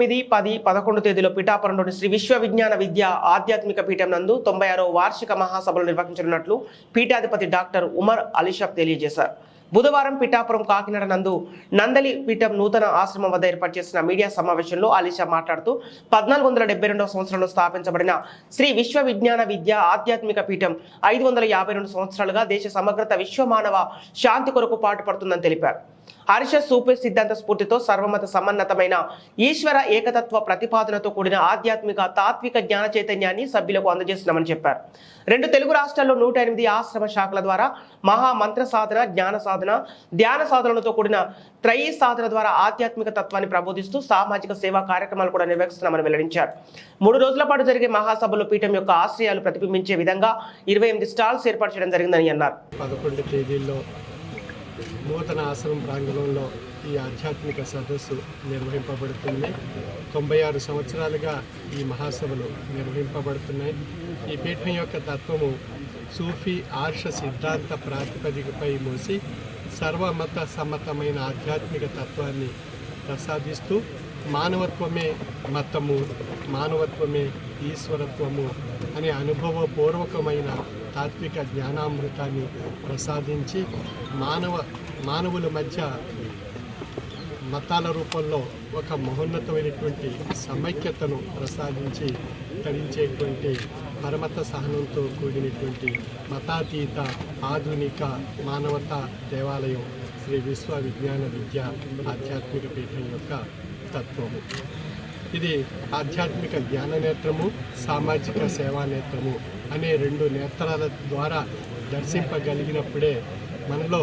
తొమ్మిది పది పదకొండు తేదీలో పిఠాపురంలోని శ్రీ విశ్వ విజ్ఞాన విద్య ఆధ్యాత్మిక పీఠం నందు తొంభై ఆరో వార్షిక మహాసభలు నిర్వహించనున్నట్లు పీఠాధిపతి డాక్టర్ ఉమర్ అలీషాబ్ తెలియజేశారు. బుధవారం పిఠాపురం కాకినాడ నందు నందలి పీఠం నూతన ఆశ్రమం వద్ద ఏర్పాటు చేసిన మీడియా సమావేశంలో అలీషా మాట్లాడుతూ పద్నాలుగు వందల డెబ్బై రెండవ సంవత్సరంలో స్థాపించబడిన శ్రీ విశ్వ విజ్ఞాన విద్య ఆధ్యాత్మిక పీఠం ఐదు వందల యాభై రెండు సంవత్సరాలుగా దేశ సమగ్రత విశ్వమానవ శాంతి కొరకు పాటుపడుతుందని తెలిపారు. హర్ష సూపర్ సిద్ధాంత స్ఫూర్తితో సర్వమత సమన్నతమైన ఈశ్వర ఏకతత్వ ప్రతిపాదనతో కూడిన ఆధ్యాత్మిక తాత్విక జ్ఞాన చైతన్యాన్ని సభ్యులకు అందజేస్తున్నామని చెప్పారు. రెండు తెలుగు రాష్ట్రాల్లో నూట ఎనిమిది ఆశ్రమ శాఖల ద్వారా మహా మంత్ర సాధన జ్ఞాన సాధన ధ్యాన సాధనలతో కూడిన త్రయీ సాధన ద్వారా ఆధ్యాత్మిక తత్వాన్ని ప్రబోధిస్తూ సామాజిక సేవా కార్యక్రమాలు కూడా నిర్వహిస్తున్నామని వెల్లడించారు. మూడు రోజుల పాటు జరిగే మహాసభలో పీఠం యొక్క ఆశ్రయాలు ప్రతిబింబించే విధంగా ఇరవై ఎనిమిది స్టాల్స్ ఏర్పాటు చేయడం జరిగిందని అన్నారు. పదకొండు తేదీల్లో నూతన ఆశ్రమం ప్రాంగణంలో ఈ ఆధ్యాత్మిక సదస్సు నిర్వహింపబడుతుంది. తొంభై ఆరు సంవత్సరాలుగా ఈ మహాసభలు నిర్వహింపబడుతున్నాయి. ఈ పీఠం యొక్క తత్వము సూఫీ ఆర్ష సిద్ధాంత ప్రాతిపదికపై మోసి సర్వమత సమ్మతమైన ఆధ్యాత్మిక తత్వాన్ని ప్రసాదిస్తూ మానవత్వమే మతము మానవత్వమే ఈశ్వరత్వము అనే అనుభవపూర్వకమైన తాత్విక జ్ఞానామృతాన్ని ప్రసాదించి మానవ మానవుల మధ్య మతాల రూపంలో ఒక మహోన్నతమైనటువంటి సమైక్యతను ప్రసాదించి తరించేటువంటి పరమత సహనంతో కూడినటువంటి మతాతీత ఆధునిక మానవత దేవాలయం శ్రీ విశ్వ విజ్ఞాన విద్య ఆధ్యాత్మిక పీఠం యొక్క తత్వము. ఇది ఆధ్యాత్మిక జ్ఞాన నేత్రము సామాజిక సేవా నేత్రము అనే రెండు నేత్రాల ద్వారా దర్శింపగలిగినప్పుడే మనలో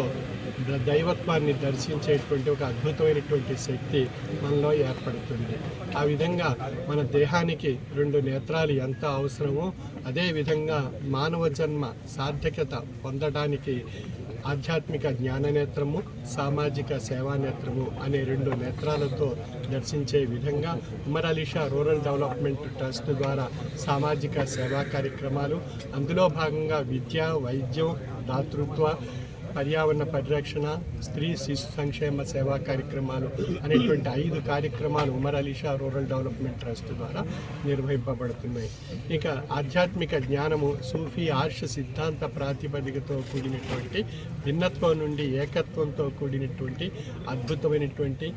దైవత్వాన్ని దర్శించేటువంటి ఒక అద్భుతమైనటువంటి శక్తి మనలో ఏర్పడుతుంది. ఆ విధంగా మన దేహానికి రెండు నేత్రాలు ఎంత అవసరమో అదే విధంగా మానవ జన్మ సార్థకత పొందడానికి ఆధ్యాత్మిక జ్ఞాన నేత్రము సామాజిక సేవా నేత్రము అనే రెండు నేత్రాలతో దర్శించే విధంగా Umar Alisha rural development trust ద్వారా సామాజిక సేవా కార్యక్రమాలు అందులో భాగంగా విద్య వైద్యం దాతృత్వ పర్యావరణ పరిరక్షణ స్త్రీ శిశు సంక్షేమ సేవా కార్యక్రమాలు అనేటువంటి ఐదు కార్యక్రమాలు Umar Alisha rural development trust ద్వారా నిర్వహింపబడుతున్నాయి. ఇక ఆధ్యాత్మిక జ్ఞానము సూఫీ ఆర్ష సిద్ధాంత ప్రాతిపదికతో కూడినటువంటి భిన్నత్వం నుండి ఏకత్వంతో కూడినటువంటి అద్భుతమైనటువంటి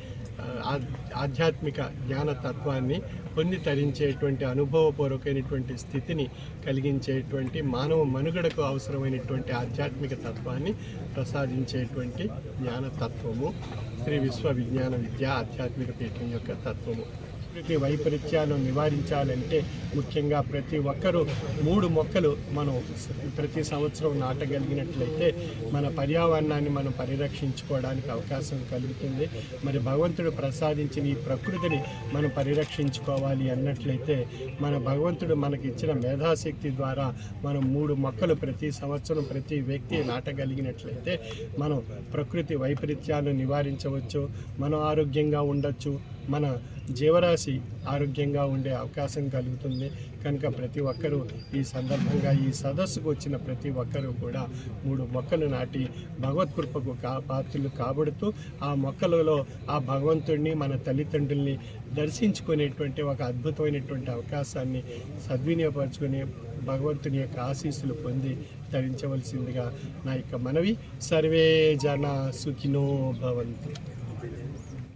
ఆధ్యాత్మిక జ్ఞాన తత్వాన్ని పొంది తరించేటువంటి అనుభవపూర్వకమైనటువంటి స్థితిని కలిగించేటువంటి మానవ మనుగడకు అవసరమైనటువంటి ఆధ్యాత్మిక తత్వాన్ని ప్రసాదించేటువంటి జ్ఞాన తత్వము. శ్రీ విశ్వ విజ్ఞాన విద్య ఆధ్యాత్మిక పీఠం యొక్క తత్వము. ప్రకృతి వైపరీత్యాలను నివారించాలంటే ముఖ్యంగా ప్రతి ఒక్కరూ మూడు మొక్కలు మనం ప్రతి సంవత్సరం నాటగలిగినట్లయితే మన పర్యావరణాన్ని మనం పరిరక్షించుకోవడానికి అవకాశం కలుగుతుంది. మరి భగవంతుడు ప్రసాదించిన ఈ ప్రకృతిని మనం పరిరక్షించుకోవాలి అన్నట్లయితే మన భగవంతుడు మనకి ఇచ్చిన మేధాశక్తి ద్వారా మనం మూడు మొక్కలు ప్రతి సంవత్సరం ప్రతి వ్యక్తి నాటగలిగినట్లయితే మనం ప్రకృతి వైపరీత్యాలను నివారించవచ్చు మనం ఆరోగ్యంగా ఉండొచ్చు మన జీవరాశి ఆరోగ్యంగా ఉండే అవకాశం కలుగుతుంది. కనుక ప్రతి ఒక్కరూ ఈ సందర్భంగా ఈ సదస్సుకు వచ్చిన ప్రతి ఒక్కరూ కూడా మూడు మొక్కలు నాటి భగవత్కృపకు కా పాత్రలు కాబడుతూ ఆ మొక్కలలో ఆ భగవంతుడిని మన తల్లిదండ్రుల్ని దర్శించుకునేటువంటి ఒక అద్భుతమైనటువంటి అవకాశాన్ని సద్వినియోగపరచుకుని భగవంతుని యొక్క ఆశీస్సులు పొంది ధరించవలసిందిగా నా యొక్క మనవి. సర్వే జన సుఖినో భవంతు.